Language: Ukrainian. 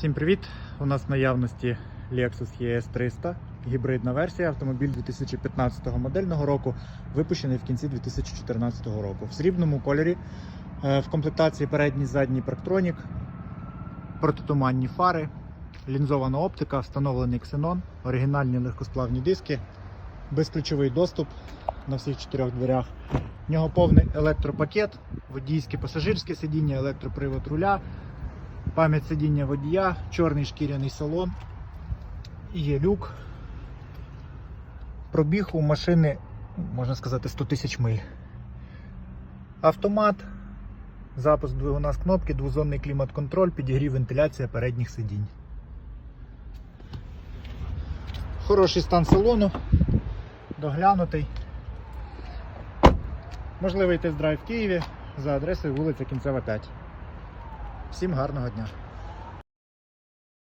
Всім привіт! У нас в наявності Lexus ES 300, гібридна версія, автомобіль 2015 модельного року, випущений в кінці 2014 року. В срібному кольорі е, в комплектації передній задній парктронік, протитуманні фари, лінзована оптика, встановлений ксенон, оригінальні легкосплавні диски, безключовий доступ на всіх чотирьох дверях. В нього повний електропакет, водійське пасажирське сидіння, електропривод руля, пам'ять сидіння водія, чорний шкіряний салон, є люк. Пробіг у машини, можна сказати, 100 тисяч миль. Автомат, запуск двигуна з кнопки, двозонний клімат-контроль, підігрів вентиляція передніх сидінь. Хороший стан салону, доглянутий. Можливий тест-драйв в Києві за адресою вулиця Кінцева 5. Всім гарного дня!